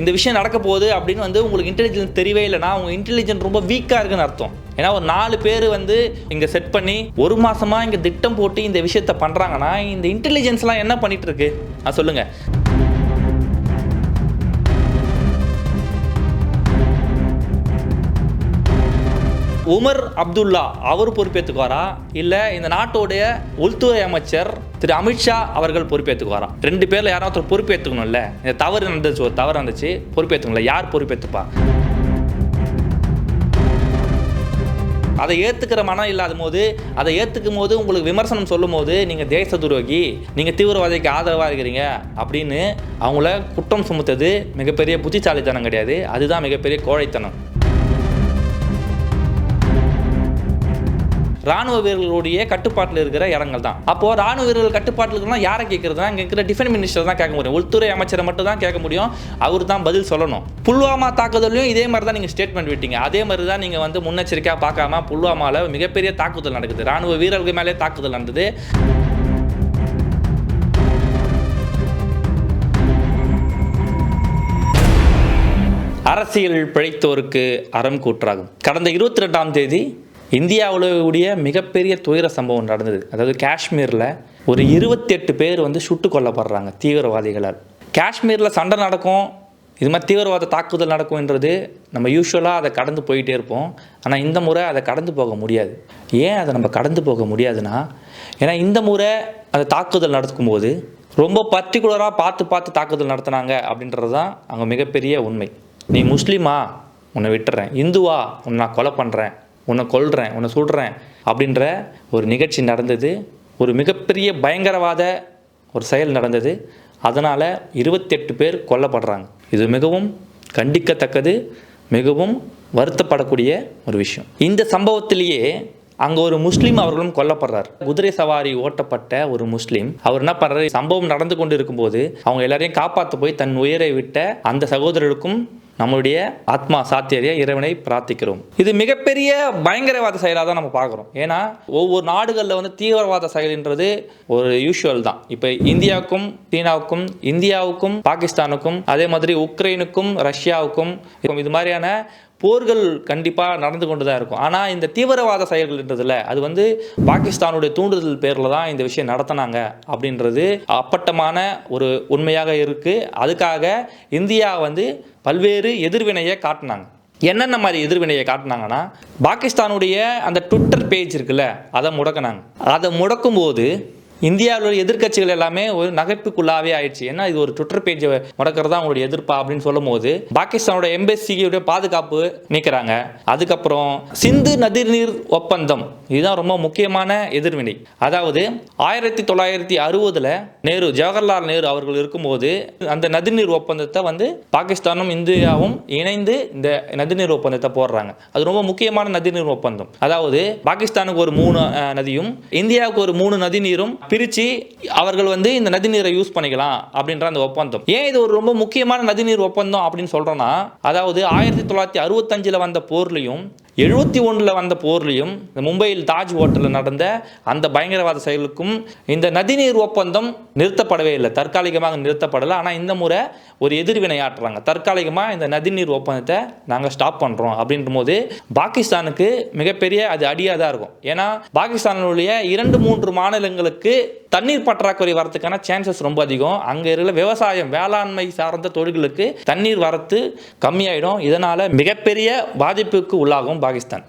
இந்த விஷயம் நடக்க போகுது அப்படின்னு வந்து உங்களுக்கு இன்டெலிஜென்ஸ் தெரியவே இல்லைனா உங்கள் இன்டெலிஜென்ஸ் ரொம்ப வீக்காக இருக்குன்னு அர்த்தம். ஏன்னா ஒரு நாலு பேர் வந்து இங்கே செட் பண்ணி ஒரு மாதமாக இங்கே திட்டம் போட்டு இந்த விஷயத்த பண்ணுறாங்கன்னா இந்த இன்டெலிஜென்ஸ்லாம் என்ன பண்ணிகிட்ருக்கு இருக்கு? சொல்லுங்கள் உமர் அப்துல்லா அவர் பொறுப்பேற்றுக்குவாரா இல்லை இந்த நாட்டோடைய உள்துறை அமைச்சர் திரு அமித்ஷா அவர்கள் பொறுப்பேற்றுக்குவாரா ரெண்டு பேரில் யாராவது ஒருத்தர் பொறுப்பேற்றுக்கணும்ல இந்த தவறு நடந்துச்சு ஒரு தவறு நடந்துச்சு பொறுப்பேற்றுக்கணும்ல யார் பொறுப்பேற்றுப்பா அதை ஏற்றுக்கிற மனம் இல்லாத போது அதை ஏற்றுக்கும் போது உங்களுக்கு விமர்சனம் சொல்லும் போது நீங்கள் தேச துரோகி நீங்கள் தீவிரவாதிக்கு ஆதரவாக இருக்கிறீங்க அப்படின்னு அவங்கள குற்றம் சுமத்தது மிகப்பெரிய புத்திசாலித்தனம் கிடையாது. அதுதான் மிகப்பெரிய கோழைத்தனம். ராணுவ வீரர்களுடைய கட்டுப்பாட்டில் இருக்கிற இடங்கள் தான். அப்போ ராணுவ வீரர்கள் கட்டுப்பாட்டில் இருக்கிறனா யாரை கேட்கறதுனா இங்கே இருக்கிற டிஃபென்ஸ் மினிஸ்டர் தான் கேட்க முடியும். உள்துறை அமைச்சரை மட்டும் தான் கேட்க முடியும். அவர் தான் பதில் சொல்லணும். புல்வாமா தாக்குதலையும் இதே மாதிரி தான் நீங்கள் ஸ்டேட்மெண்ட் விட்டீங்க. அதே மாதிரி தான் நீங்கள் வந்து முன்னெச்சரிக்கையாக பார்க்காம புல்வாமாவில் மிகப்பெரிய தாக்குதல் நடக்குது. ராணுவ வீரர்கள் மேலே தாக்குதல் நடந்தது. அரசியல் பிழைத்தோருக்கு அறம் கூற்றாகும். கடந்த இருபத்தி ரெண்டாம் தேதி இந்தியாவில் கூடிய மிகப்பெரிய துயர சம்பவம் நடந்தது. அதாவது காஷ்மீரில் ஒரு இருபத்தெட்டு பேர் வந்து சுட்டு கொல்லப்படுறாங்க தீவிரவாதிகளால். காஷ்மீரில் சண்டை நடக்கும். இது மாதிரி தீவிரவாத தாக்குதல் நடக்கும்ன்றது நம்ம யூஸ்வலாக அதை கடந்து போயிட்டே இருப்போம். ஆனால் இந்த முறை அதை கடந்து போக முடியாது. ஏன் அதை நம்ம கடந்து போக முடியாதுன்னா ஏன்னா இந்த முறை அந்த தாக்குதல் நடக்கும்போது ரொம்ப பர்டிகுலராக பார்த்து பார்த்து தாக்குதல் நடத்துனாங்க அப்படின்றது தான் அங்கே மிகப்பெரிய உண்மை. நீ முஸ்லீமா? உன்னை விட்டுறேன். இந்துவா? உன்னை நான் கொலை பண்ணுறேன் உன்னை கொல்றேன் உன்னை சுடுறேன் அப்படின்ற ஒரு நிகழ்ச்சி நடந்தது. ஒரு மிகப்பெரிய பயங்கரவாத ஒரு செயல் நடந்தது. அதனால் இருபத்தெட்டு பேர் கொல்லப்படுறாங்க. இது மிகவும் கண்டிக்கத்தக்கது மிகவும் வருத்தப்படக்கூடிய ஒரு விஷயம். இந்த சம்பவத்திலேயே அங்கே ஒரு முஸ்லீம் அவர்களும் கொல்லப்படுறார். குதிரை சவாரி ஓட்டப்பட்ட ஒரு முஸ்லீம் அவர் என்ன பண்ணுறாரு சம்பவம் நடந்து கொண்டு இருக்கும்போது அவங்க எல்லாரையும் காப்பாற்ற போய் தன் உயிரை விட்ட அந்த சகோதரருக்கும் நம்மளுடைய ஆத்மா சாத்தியரிய இறைவனை பிரார்த்திக்கிறோம். இது மிகப்பெரிய பயங்கரவாத செயலாக தான் நம்ம பார்க்குறோம். ஏன்னா ஒவ்வொரு நாடுகளில் வந்து தீவிரவாத செயல்ன்றது ஒரு யூஷுவல் தான். இப்போ இந்தியாவுக்கும் சீனாவுக்கும் இந்தியாவுக்கும் பாகிஸ்தானுக்கும் அதே மாதிரி உக்ரைனுக்கும் ரஷ்யாவுக்கும் இது மாதிரியான போர்கள் கண்டிப்பாக நடந்து கொண்டு தான் இருக்கும். ஆனால் இந்த தீவிரவாத செயல்கள்ன்றதுல அது வந்து பாகிஸ்தானுடைய தூண்டுதல் பேரில் தான் இந்த விஷயம் நடத்தினாங்க அப்படின்றது அப்பட்டமான ஒரு உண்மையாக இருக்குது அதுக்காக இந்தியா வந்து பல்வேறு எதிர்வினையை காட்டினாங்க. என்னென்ன மாதிரி எதிர்வினையை காட்டினாங்கன்னா பாகிஸ்தானுடைய அந்த ட்விட்டர் பேஜ் இருக்குல்ல அதை முடக்கினாங்க. அதை முடக்கும்போது இந்தியாவில் உள்ள எதிர்க்கட்சிகள் எல்லாமே ஒரு நகைப்புக்குள்ளாவே ஆயிடுச்சு. ஏன்னா இது ஒரு ட்விட்டர் பேஜை முடக்கிறதா அவங்களுடைய எதிர்ப்பா அப்படின்னு சொல்லும் போது பாகிஸ்தானோட எம்பசியுடைய பாதுகாப்பு நீக்கிறாங்க. அதுக்கப்புறம் சிந்து நதிநீர் ஒப்பந்தம். இதுதான் ரொம்ப முக்கியமான எதிர்வினை. அதாவது ஆயிரத்தி தொள்ளாயிரத்தி அறுபதுல நேரு ஜவஹர்லால் நேரு அவர்கள் இருக்கும்போது அந்த நதிநீர் ஒப்பந்தத்தை வந்து பாகிஸ்தானும் இந்தியாவும் இணைந்து இந்த நதிநீர் ஒப்பந்தத்தை போடுறாங்க. அது ரொம்ப முக்கியமான நதிநீர் ஒப்பந்தம். அதாவது பாகிஸ்தானுக்கு ஒரு மூணு நதியும் இந்தியாவுக்கு ஒரு மூணு நதிநீரும் பிரித்து அவர்கள் வந்து இந்த நதிநீரை யூஸ் பண்ணிக்கலாம் அப்படின்ற அந்த ஒப்பந்தம். ஏன் இது ஒரு ரொம்ப முக்கியமான நதிநீர் ஒப்பந்தம் அப்படின்னு சொல்கிறோன்னா அதாவது ஆயிரத்தி தொள்ளாயிரத்தி அறுபத்தஞ்சில் வந்த போர்லையும் எழுபத்தி ஒன்றில் வந்த போர்லையும் இந்த மும்பையில் தாஜ் ஹோட்டலில் நடந்த அந்த பயங்கரவாத செயலுக்கும் இந்த நதிநீர் ஒப்பந்தம் நிறுத்தப்படவே இல்லை. தற்காலிகமாக நிறுத்தப்படலை. ஆனால் இந்த முறை ஒரு எதிர்வினையாற்றுறாங்க தற்காலிகமாக இந்த நதிநீர் ஒப்பந்தத்தை நாங்கள் ஸ்டாப் பண்ணுறோம் அப்படின்ற போது பாகிஸ்தானுக்கு மிகப்பெரிய அது அடியாக தான் இருக்கும். ஏன்னா பாகிஸ்தானுடைய இரண்டு மூன்று மாநிலங்களுக்கு தண்ணீர் பற்றாக்குறை வரத்துக்கான சான்சஸ் ரொம்ப அதிகம். அங்கே இருக்கிற விவசாயம் வேளாண்மை சார்ந்த தொழில்களுக்கு தண்ணீர் வரத்து கம்மியாயிடும். இதனால் மிகப்பெரிய பாதிப்புக்கு உள்ளாகும் பாகிஸ்தான்.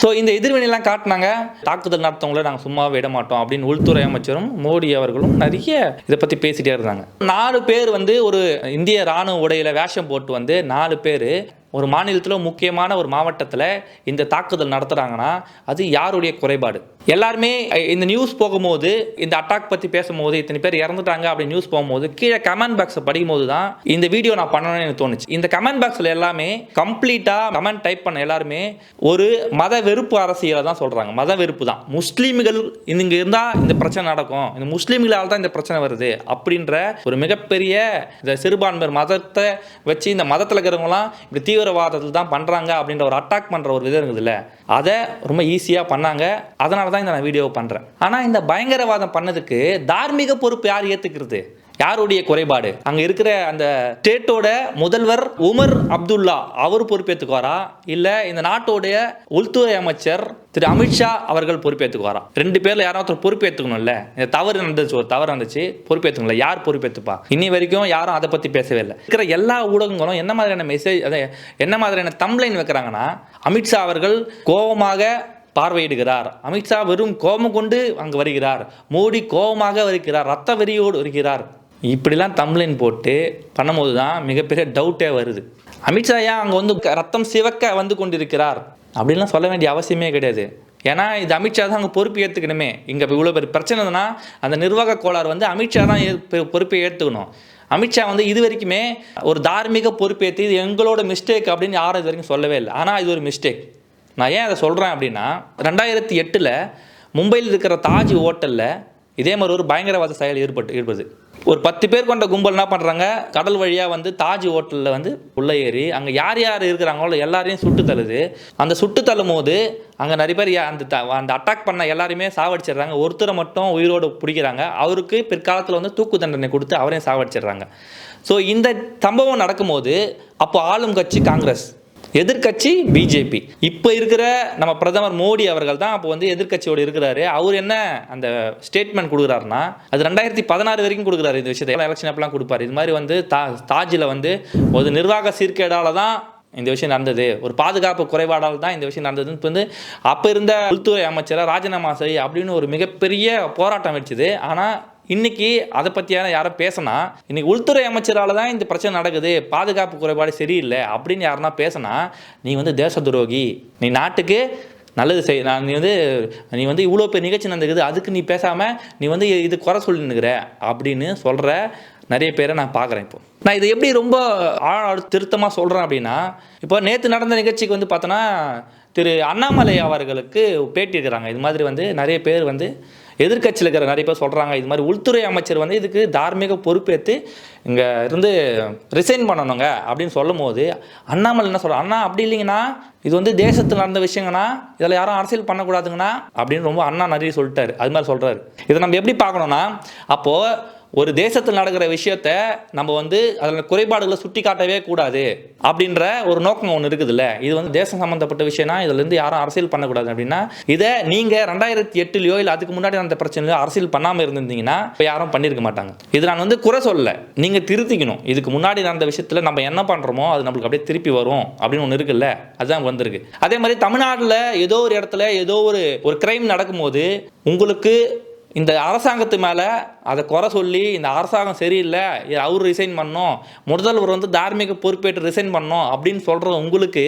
ஸோ இந்த எதிர்வினைலாம் காட்டினாங்க. தாக்குதல் நடத்தவங்கள நாங்கள் சும்மா விட மாட்டோம் அப்படின்னு உள்துறை அமைச்சரும் மோடி அவர்களும் நிறைய இதை பற்றி பேசிட்டே இருந்தாங்க. நாலு பேர் வந்து ஒரு இந்திய ராணுவ உடையில வேஷம் போட்டு வந்து நாலு பேர் ஒரு மாநிலத்தில் முக்கியமான ஒரு மாவட்டத்தில் இந்த தாக்குதல் நடத்துகிறாங்கன்னா அது யாருடைய குறைபாடு? எல்லாருமே இந்த நியூஸ் போகும்போது இந்த அட்டாக் பற்றி பேசும்போது இத்தனை பேர் இறந்துட்டாங்க அப்படி நியூஸ் போகும்போது கீழே கமெண்ட் பாக்ஸை படிக்கும்போது தான் இந்த வீடியோ நான் பண்ணணும்னு எனக்கு தோணுச்சு. இந்த கமெண்ட் பாக்ஸில் எல்லாமே கம்ப்ளீட்டாக கமெண்ட் டைப் பண்ண எல்லாருமே ஒரு மத வெறுப்பு அரசியலை தான் சொல்கிறாங்க மத வெறுப்பு தான். முஸ்லீம்கள் இங்கே இருந்தால் இந்த பிரச்சனை நடக்கும். இந்த முஸ்லீம்களால் தான் இந்த பிரச்சனை வருது அப்படின்ற ஒரு மிகப்பெரிய இந்த சிறுபான்மையர் மதத்தை வச்சு இந்த மதத்தில் இருக்கிறவங்களாம் இப்படி தீவிரவாதத்தில் தான் பண்ணுறாங்க அப்படின்ற ஒரு அட்டாக் பண்ணுற ஒரு விதம் இருக்குதுல்ல அதை ரொம்ப ஈஸியாக பண்ணாங்க. அதனால தான் இந்த நான் வீடியோ பண்ணுறேன் ஆனால் இந்த பயங்கரவாதம் பண்ணதுக்கு தார்மீக பொறுப்பு யார் ஏற்றுக்கிறது யாருடைய குறைபாடு? அங்க இருக்கிற அந்த ஸ்டேட்டோட முதல்வர் உமர் அப்துல்லா அவர் பொறுப்பேற்றுக்குவாரா இல்ல இந்த நாட்டோடைய உள்துறை அமைச்சர் திரு அமித்ஷா அவர்கள் பொறுப்பேற்றுக்குவாரா ரெண்டு பேர்ல யாராவது ஒருத்தர் பொறுப்பேற்றுக்கணும்ல இந்த தவறு நடந்துச்சு ஒரு தவறு நடந்துச்சு பொறுப்பேற்றுக்கல யார் பொறுப்பேற்றுப்பா இன்னி வரைக்கும் யாரும் அதை பத்தி பேசவே இல்லை. இருக்கிற எல்லா ஊடகங்களும் என்ன மாதிரியான மெசேஜ் அதை என்ன மாதிரியான தம்ப்ளைன் வைக்கிறாங்கன்னா அமித்ஷா அவர்கள் கோபமாக பார்வையிடுகிறார். அமித்ஷா வெறும் கோபம் கொண்டு அங்கு வருகிறார். மோடி கோபமாக வருகிறார். ரத்த வெறியோடு வருகிறார். இப்படிலாம் தம்லைன் போட்டு பண்ணும்போது தான் மிகப்பெரிய டவுட்டே வருது. அமித்ஷா ஏன் அங்கே வந்து ரத்தம் சிவக்க வந்து கொண்டிருக்கிறார்? அப்படின்லாம் சொல்ல வேண்டிய அவசியமே கிடையாது. ஏன்னா இது அமித்ஷா தான் அங்கே பொறுப்பு ஏற்றுக்கணுமே இங்கே இவ்வளோ பெரிய பிரச்சனைனா அந்த நிர்வாக கோளாறு வந்து அமித்ஷா தான் பொறுப்பை ஏற்றுக்கணும் அமித்ஷா வந்து இது வரைக்குமே ஒரு தார்மீக பொறுப்பேற்று இது எங்களோட மிஸ்டேக் அப்படின்னு யாரும் இது வரைக்கும் சொல்லவே இல்லை. ஆனால் இது ஒரு மிஸ்டேக் நான் ஏன் அதை சொல்கிறேன் அப்படின்னா ரெண்டாயிரத்தி எட்டில் மும்பையில் இருக்கிற தாஜ் ஹோட்டலில் இதே மாதிரி ஒரு பயங்கரவாத செயல் ஏற்பட்டு ஏற்படுது. ஒரு பத்து பேர் கொண்ட கும்பல் என்ன பண்ணுறாங்க கடல் வழியாக வந்து தாஜ் ஹோட்டலில் வந்து உள்ளே ஏறி அங்கே யார் யார் இருக்கிறாங்களோ எல்லாரையும் சுட்டு தள்ளுது. அந்த சுட்டு தள்ளும் போது அங்கே நிறைய பேர் அந்த த- அந்த அட்டாக் பண்ண எல்லாருமே சாவடிச்சிடுறாங்க. ஒருத்தரை மட்டும் உயிரோடு பிடிக்கிறாங்க. அவருக்கு பிற்காலத்தில் வந்து தூக்கு தண்டனை கொடுத்து அவரையும் சாவடிச்சிடுறாங்க. ஸோ இந்த சம்பவம் நடக்கும்போது அப்போ ஆளும் கட்சி காங்கிரஸ். எதிர்க்கட்சி பிஜேபி இப்போ இருக்கிற நம்ம பிரதமர் மோடி அவர்கள் தான் அப்போ வந்து எதிர்க்கட்சியோடு இருக்கிறாரு. அவர் என்ன அந்த ஸ்டேட்மெண்ட் கொடுக்குறாருன்னா அது ரெண்டாயிரத்தி பதினாறு வரைக்கும் கொடுக்குறாரு இந்த விஷயத்தை. எலெக்ஷன் அப்பெல்லாம் கொடுப்பாரு. இது மாதிரி வந்து தா தாஜில் வந்து ஒரு நிர்வாக சீர்கேடால தான் இந்த விஷயம் நடந்தது. ஒரு பாதுகாப்பு குறைபாடால் தான் இந்த விஷயம் நடந்ததுன்னு வந்து அப்போ இருந்த உள்துறை அமைச்சராக ராஜினாமா செய் அப்படின்னு ஒரு மிகப்பெரிய போராட்டம் வச்சுது ஆனால் இன்னைக்கு அதை பற்றியான யாரும் பேசினா இன்னைக்கு உள்துறை அமைச்சரால் தான் இந்த பிரச்சனை நடக்குது பாதுகாப்பு குறைபாடு சரியில்லை அப்படின்னு யாருன்னா பேசினா நீ வந்து தேச துரோகி. நீ நாட்டுக்கு நல்லது செய் நான் நீ வந்து நீ வந்து இவ்வளோ பெரிய நிகழ்ச்சி நடந்துக்குது அதுக்கு நீ பேசாமல் நீ வந்து இது குறை சொல்லினுக்கிற அப்படின்னு சொல்கிற நிறைய பேரை நான் பார்க்குறேன் இப்போ. நான் இதை எப்படி ரொம்ப ஆழ திருத்தமாக சொல்கிறேன் அப்படின்னா இப்போ நேற்று நடந்த நிகழ்ச்சிக்கு வந்து பார்த்தோன்னா திரு அண்ணாமலை அவர்களுக்கு பேட்டி இருக்கிறாங்க இது மாதிரி வந்து நிறைய பேர் வந்து எதிர்கட்சியில் இருக்கிற நிறைய பேர் சொல்கிறாங்க இது மாதிரி உள்துறை அமைச்சர் வந்து இதுக்கு தார்மீக பொறுப்பேற்று இங்கே இருந்து ரிசைன் பண்ணணுங்க அப்படின்னு சொல்லும் போது அண்ணாமலை என்ன சொல்கிறார் அண்ணா அப்படி இல்லைங்கண்ணா இது வந்து தேசத்தில் நடந்த விஷயங்கண்ணா இதில் யாரும் அரசியல் பண்ணக்கூடாதுங்கண்ணா அப்படின்னு ரொம்ப அண்ணா நிறைய சொல்லிட்டாரு. அது மாதிரி சொல்கிறாரு இதை நம்ம எப்படி பார்க்கணும்னா அப்போது ஒரு தேசத்தில் நடக்கிற விஷயத்த நம்ம வந்து அதில் குறைபாடுகளை சுட்டி காட்டவே கூடாது அப்படின்ற ஒரு நோக்கம் ஒன்று இருக்குதுல்ல. இது வந்து தேசம் சம்மந்தப்பட்ட விஷயம்னா இதுலேருந்து யாரும் அரசியல் பண்ணக்கூடாது அப்படின்னா இதை நீங்கள் ரெண்டாயிரத்தி எட்டுலையோ இல்லை அதுக்கு முன்னாடி அந்த பிரச்சனையோ அரசியல் பண்ணாமல் இருந்திருந்தீங்கன்னா இப்போ யாரும் பண்ணியிருக்க மாட்டாங்க. இது நான் வந்து குறை சொல்ல நீங்கள் திருத்திக்கணும். இதுக்கு முன்னாடி நடந்த விஷயத்தில் நம்ம என்ன பண்ணுறோமோ அது நம்மளுக்கு அப்படியே திருப்பி வரும் அப்படின்னு ஒன்று இருக்குல்ல. அதுதான் வந்திருக்கு. அதே மாதிரி தமிழ்நாட்டில் ஏதோ ஒரு இடத்துல ஏதோ ஒரு ஒரு கிரைம் நடக்கும்போது உங்களுக்கு இந்த அரசாங்கத்து மேலே அதை குறை சொல்லி இந்த அரசாங்கம் சரியில்லை இது அவர் ரிசைன் பண்ணோம் முதல்வர் வந்து தார்மீக பொறுப்பேற்று ரிசைன் பண்ணோம் அப்படின்னு சொல்கிற உங்களுக்கு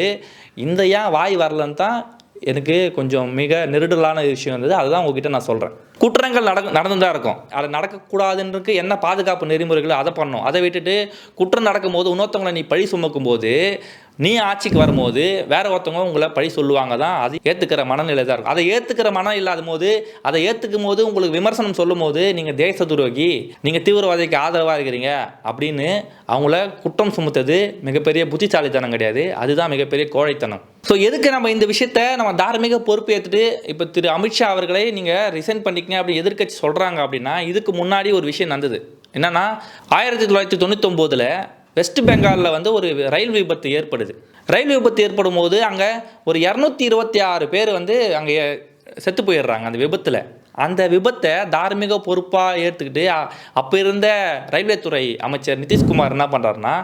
இந்த ஏன் வாய் வரலன்னு தான் எனக்கு கொஞ்சம் மிக நெருடலான விஷயம் இருந்தது. அதுதான் உங்ககிட்ட நான் சொல்கிறேன் குற்றங்கள் நடக்க நடந்து தான் இருக்கும். அது நடக்கக்கூடாதுன்றதுக்கு என்ன பாதுகாப்பு நெறிமுறைகளோ அதை பண்ணணும். அதை விட்டுட்டு குற்றம் நடக்கும்போது இன்னொருத்தவங்களை நீ பழி சுமக்கும் போது நீ ஆட்சிக்கு வரும்போது வேற ஒருத்தவங்க உங்களை பழி சொல்லுவாங்க தான் அது ஏற்றுக்கிற மனநிலை தான் இருக்கும். அதை ஏற்றுக்கிற மனம் இல்லாத போது அதை ஏற்றுக்கும் போது உங்களுக்கு விமர்சனம் சொல்லும் போது நீங்கள் தேச துரோகி நீங்கள் தீவிரவாதிக்கு ஆதரவாக இருக்கிறீங்க அப்படின்னு அவங்கள குற்றம் சுமத்தது மிகப்பெரிய புத்திசாலித்தனம் கிடையாது. அதுதான் மிகப்பெரிய கோழைத்தனம். ஸோ எதுக்கு நம்ம இந்த விஷயத்த நம்ம தார்மீக பொறுப்பு ஏற்றுட்டு இப்போ திரு அமித்ஷா அவர்களை நீங்கள் ரிசைன் பண்ணி பண்ணிக்கங்க அப்படி எதிர்க்கட்சி சொல்கிறாங்க அப்படின்னா இதுக்கு முன்னாடி ஒரு விஷயம் நடந்தது. என்னென்னா ஆயிரத்தி தொள்ளாயிரத்தி தொண்ணூத்தொம்போதில் வெஸ்ட் பெங்காலில் வந்து ஒரு ரயில் விபத்து ஏற்படுது. ரயில் விபத்து ஏற்படும் போது அங்கே ஒரு இரநூத்தி இருபத்தி ஆறு பேர் வந்து அங்கே செத்து போயிடுறாங்க அந்த விபத்தில். அந்த விபத்தை தார்மீக பொறுப்பாக ஏற்றுக்கிட்டு அப்போ இருந்த ரயில்வே துறை அமைச்சர் நிதிஷ்குமார் என்ன பண்ணுறாருன்னா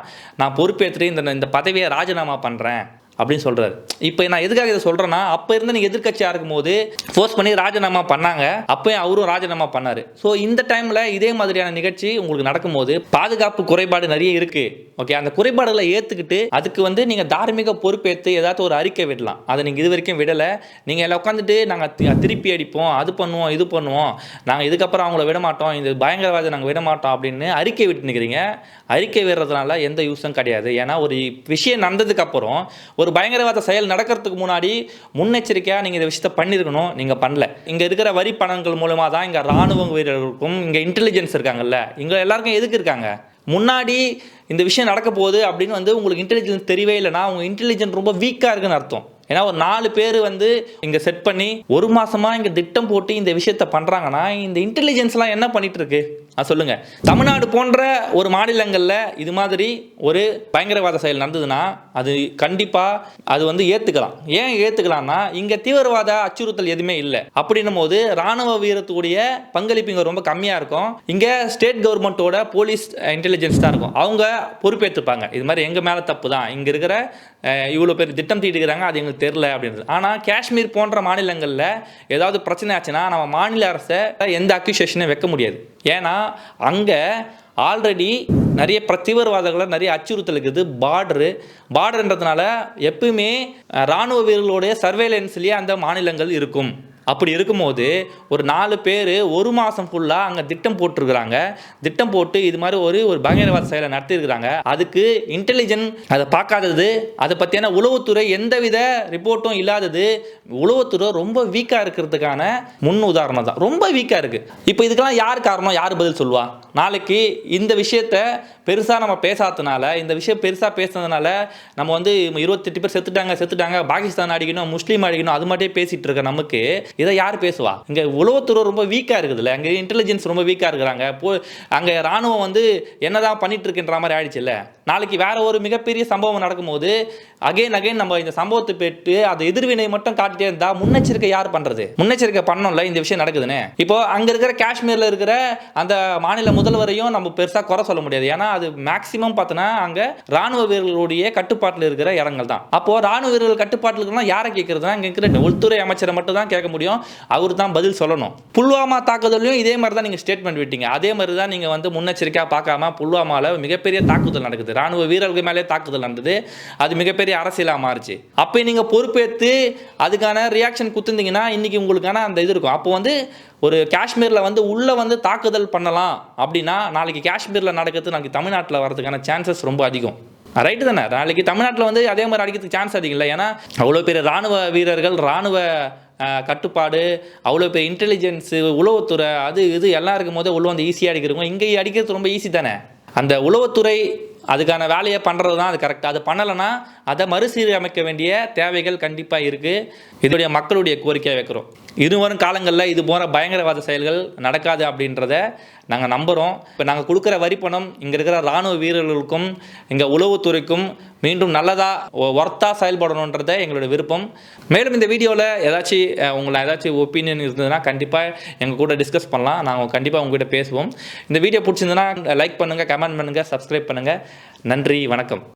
நான் பொறுப்பேற்றுட்டு இந்த இந்த பதவியை ராஜினாமா பண்ணுறேன் அப்படின்னு சொல்றாரு. இப்போ நான் எதுக்காக இதை சொல்றேன்னா அப்போ இருந்து நீங்க இருக்கும் இருக்கும்போது ஃபோர்ஸ் பண்ணி ராஜினாமா பண்ணாங்க. அப்பயும் அவரும் ராஜினாமா பண்ணாரு. ஸோ இந்த டைம்ல இதே மாதிரியான நிகழ்ச்சி உங்களுக்கு நடக்கும்போது பாதுகாப்பு குறைபாடு நிறைய இருக்கு. ஓகே அந்த குறைபாடுகளை ஏற்றுக்கிட்டு அதுக்கு வந்து நீங்கள் தார்மீக பொறுப்பேற்று ஏதாச்சும் ஒரு அறிக்கை விடலாம். அதை நீங்கள் இது வரைக்கும் விடலை. நீங்கள் எல்லாம் உட்காந்துட்டு நாங்கள் திருப்பி அடிப்போம் அது பண்ணுவோம் இது பண்ணுவோம். நாங்கள் இதுக்கப்புறம் அவங்கள விட மாட்டோம் இந்த பயங்கரவாதி நாங்கள் விட மாட்டோம் அப்படின்னு அறிக்கை விட்டு நிற்கிறீங்க அறிக்கை விடுறதுனால எந்த யூஸும் கிடையாது. ஏன்னா ஒரு விஷயம் நடந்ததுக்கப்புறம் ஒரு பயங்கரவாத செயல் நடக்கிறதுக்கு முன்னாடி முன்னெச்சரிக்கையாக நீங்கள் இந்த விஷயத்த பண்ணியிருக்கணும் நீங்கள் பண்ணல. இங்கே இருக்கிற வரி பணங்கள் மூலமாக தான் இங்கே ராணுவ வீரர்களுக்கும் இங்கே இன்டெலிஜென்ஸ் இருக்காங்கல்ல. இங்கே எல்லாருக்கும் எதுக்கு இருக்காங்க? முன்னாடி இந்த விஷயம் நடக்க போகுது அப்படின்னு வந்து உங்களுக்கு இன்டெலிஜென்ஸ் தெரியவே இல்லைனா உங்கள் இன்டெலிஜென்ஸ் ரொம்ப வீக்காக இருக்குன்னு அர்த்தம். ஏன்னா ஒரு நாலு பேர் வந்து இங்கே செட் பண்ணி ஒரு மாதமாக இங்கே திட்டம் போட்டு இந்த விஷயத்த பண்ணுறாங்கன்னா இந்த இன்டெலிஜென்ஸ்லாம் என்ன பண்ணிகிட்ருக்கு இருக்கு? அது சொல்லுங்கள் தமிழ்நாடு போன்ற ஒரு மாநிலங்களில் இது மாதிரி ஒரு பயங்கரவாத செயல் நடந்ததுன்னா அது கண்டிப்பாக அது வந்து ஏற்றுக்கலாம் ஏன் ஏற்றுக்கலாம்னா இங்கே தீவிரவாத அச்சுறுத்தல் எதுவுமே இல்லை. அப்படின்னும் போது ராணுவ வீரத்துடைய பங்களிப்பு இங்கே ரொம்ப கம்மியாக இருக்கும். இங்கே ஸ்டேட் கவர்மெண்ட்டோட போலீஸ் இன்டெலிஜென்ஸ் தான் இருக்கும். அவங்க பொறுப்பேற்றுப்பாங்க இது மாதிரி எங்கள் மேலே தப்பு தான். இங்கே இருக்கிற இவ்வளோ பேர் திட்டம் தீட்டுக்கிறாங்க அது எங்களுக்கு தெரில அப்படின்றது. ஆனால் காஷ்மீர் போன்ற மாநிலங்களில் ஏதாவது பிரச்சனை ஆச்சுன்னா நம்ம மாநில அரசை எந்த அக்யூசேஷனும் வைக்க முடியாது. ஏன்னா அங்கே ஆல்ரெடி நிறைய பிர- நிறைய அச்சுறுத்தல் இருக்குது. பார்டரு பார்டர்ன்றதுனால எப்பவுமே இராணுவ ராணுவ வீரர்களுடைய சர்வேலன்ஸ்லேயே அந்த மாநிலங்கள் இருக்கும். அப்படி இருக்கும்போது ஒரு நாலு பேர் ஒரு மாதம் ஃபுல்லாக அங்கே திட்டம் போட்டிருக்கிறாங்க. திட்டம் போட்டு இது மாதிரி ஒரு ஒரு பயங்கரவாத செயலை நடத்தியிருக்கிறாங்க. அதுக்கு இன்டெலிஜென்ட் அதை பார்க்காதது அதை பற்றியான உளவுத்துறை எந்தவித ரிப்போர்ட்டும் இல்லாதது உளவுத்துறை ரொம்ப வீக்காக இருக்கிறதுக்கான முன் உதாரணம் தான் ரொம்ப வீக்காக இருக்குது இப்போ இதுக்கெல்லாம் யார் காரணம்? யார் பதில் சொல்லுவா? நாளைக்கு இந்த விஷயத்த பெருசாக நம்ம பேசாததுனால இந்த விஷயம் பெருசாக பேசுனதுனால நம்ம வந்து இருபத்தெட்டு பேர் செத்துட்டாங்க செத்துட்டாங்க பாகிஸ்தான் அடிக்கணும் முஸ்லீம் அடிக்கணும் அது மட்டும் பேசிட்டு இருக்க நமக்கு. இதை யார் பேசுவா? இங்கே உளவுத்துறை ரொம்ப வீக்காக இருக்குதுல்ல. அங்கே இன்டெலிஜென்ஸ் ரொம்ப வீக்காக இருக்கிறாங்க. போ அங்கே ராணுவம் வந்து என்னதான் பண்ணிட்டு இருக்குன்ற மாதிரி ஆயிடுச்சுல்ல. நாளைக்கு வேற ஒரு மிகப்பெரிய சம்பவம் நடக்கும்போது அகைன் அகைன் நம்ம இந்த சம்பவத்தை பெற்று அதை எதிர்வினை மட்டும் காட்டிட்டே இருந்தா முன்னெச்சரிக்கை யார் பண்றது? முன்னெச்சரிக்கை பண்ணோம்ல இந்த விஷயம் நடக்குதுன்னு. இப்போ அங்க இருக்கிற காஷ்மீர்ல இருக்கிற அந்த மாநில முதல்வரையும் நம்ம பெருசா குறை சொல்ல முடியாது. ஏன்னா அது மேக்சிமம் பார்த்தோன்னா அங்கே ராணுவ வீரர்களுடைய கட்டுப்பாட்டில் இருக்கிற இடங்கள் தான் அப்போ ராணுவ வீரர்கள் கட்டுப்பாட்டில் இருக்கிறனா யாரை கேட்கறதுனா இங்கே இருக்கிற உள்துறை அமைச்சரை மட்டும் தான் கேட்க முடியும். அவர் தான் பதில் சொல்லணும். புல்வாமா தாக்குதலையும் இதே மாதிரி தான் நீங்க ஸ்டேட்மெண்ட் விட்டீங்க. அதே மாதிரி தான் நீங்க வந்து முன்னெச்சரிக்கையாக பார்க்காம புல்வாமாவில் மிகப்பெரிய தாக்குதல் நடக்குது. ராணுவ வீரர்கள் மேலே தாக்குதல் நடந்தது. அது மிகப்பெரிய அரசியலாக மாறுச்சு. அப்போ நீங்கள் பொறுப்பேற்று அதுக்கான ரியாக்ஷன் குத்துந்தீங்கன்னா இன்னைக்கு உங்களுக்கான அந்த இது இருக்கும். அப்போ வந்து ஒரு காஷ்மீரில் வந்து உள்ளே வந்து தாக்குதல் பண்ணலாம் அப்படின்னா நாளைக்கு காஷ்மீரில் நடக்கிறது நாளைக்கு தமிழ்நாட்டில் வரதுக்கான சான்சஸ் ரொம்ப அதிகம். ரைட்டு தானே? நாளைக்கு தமிழ்நாட்டில் வந்து அதே மாதிரி அடிக்கிறதுக்கு சான்ஸ் அதிகம் இல்லை. ஏன்னா அவ்வளோ பெரிய ராணுவ வீரர்கள் ராணுவ கட்டுப்பாடு அவ்வளோ பெரிய இன்டெலிஜென்ஸு உளவுத்துறை அது இது எல்லாம் இருக்கும் போதே உள்ள வந்து ஈஸியாக அடிக்கிறவங்க. இங்கே அடிக்கிறது ரொம்ப ஈஸி தானே? அந்த உளவுத்துறை அதுக்கான வேலையை பண்ணுறது தான் அது கரெக்டாக அது பண்ணலைன்னா அதை மறுசீரமைக்க வேண்டிய தேவைகள் கண்டிப்பாக இருக்குது இதோடைய மக்களுடைய கோரிக்கையை வைக்கிறோம். இருவரும் காலங்களில் இது போன்ற பயங்கரவாத செயல்கள் நடக்காது அப்படின்றத நாங்கள் நம்புகிறோம் இப்போ நாங்கள் கொடுக்குற வரி பணம் இங்கே இருக்கிற இராணுவ வீரர்களுக்கும் இங்கே உளவுத்துறைக்கும் மீண்டும் நல்லதாக ஒர்த்தாக செயல்படணுன்றத எங்களோட விருப்பம். மேலும் இந்த வீடியோவில் ஏதாச்சும் உங்களை ஏதாச்சும் ஒப்பீனியன் இருந்ததுன்னா கண்டிப்பாக எங்கள் கூட டிஸ்கஸ் பண்ணலாம். நாங்கள் கண்டிப்பாக உங்ககிட்ட பேசுவோம். இந்த வீடியோ பிடிச்சிருந்ததுன்னா லைக் பண்ணுங்கள் கமெண்ட் பண்ணுங்கள் சப்ஸ்கிரைப் பண்ணுங்கள் நன்றி வணக்கம்.